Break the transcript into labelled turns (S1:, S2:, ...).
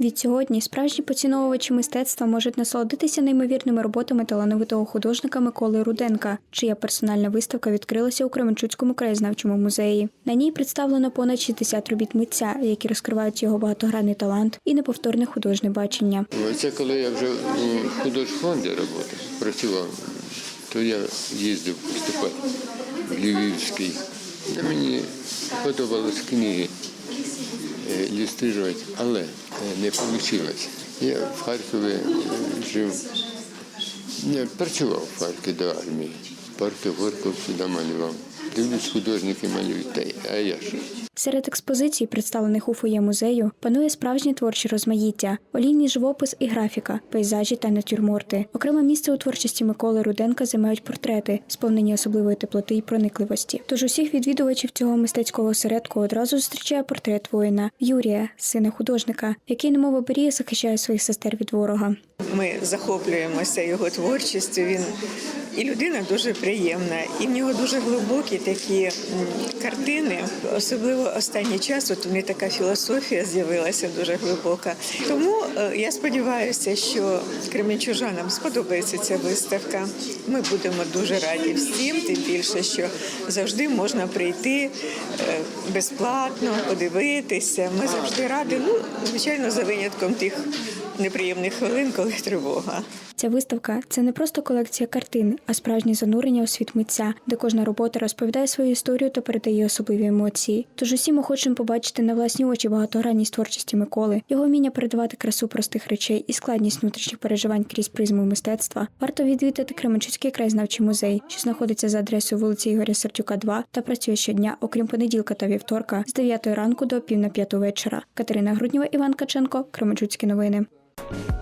S1: Відсьогодні справжні поціновувачі мистецтва можуть насолодитися неймовірними роботами талановитого художника Миколи Руденка, чия персональна виставка відкрилася у Кременчуцькому краєзнавчому музеї. На ній представлено понад 60 робіт митця, які розкривають його багатогранний талант і неповторне художнє бачення.
S2: Це коли я вже у художфонді працював, працював, то я їздив поступати в Львівський. Мені подобалось книги е, ілюструвати, але не вийшло. Я в Харкові е, жив, не, працював в Харкові до армії. Парки Горького сюди малював. Дивлюсь, художники малюють, а я що?
S1: Серед експозицій, представлених у фоє музею, панує справжнє творче розмаїття, олійний живопис і графіка, пейзажі та натюрморти. Окреме місце у творчості Миколи Руденка займають портрети, сповнені особливої теплоти і проникливості. Тож усіх відвідувачів цього мистецького осередку одразу зустрічає портрет воїна Юрія, сина художника, який немов оберіє захищає своїх сестер від ворога.
S3: Ми захоплюємося його творчістю. Він і людина дуже приємна, і в нього дуже глибокі такі картини. Особливо останній час от у мене така філософія з'явилася дуже глибока. Тому е, я сподіваюся, що кременчужанам сподобається ця виставка. Ми будемо дуже раді всім, тим більше, що завжди можна прийти е, безплатно, подивитися. Ми завжди раді. Ну, звичайно, за винятком тих неприємних хвилин, коли тривога.
S1: Ця виставка це не просто колекція картин, а справжнє занурення у світ митця, де кожна робота розповідає свою історію та передає особливі емоції. Тож усім охочим побачити на власні очі багатогранність творчості Миколи, його вміння передавати красу простих речей і складність внутрішніх переживань крізь призму мистецтва. Варто відвідати Кременчуцький краєзнавчий музей, що знаходиться за адресою вулиці Ігоря Сердюка, 2 та працює щодня, окрім понеділка та вівторка, з 9 ранку до пів на п'яту вечора. Катерина Грудніва, Іван Каченко, Кременчуцькі новини. Thank you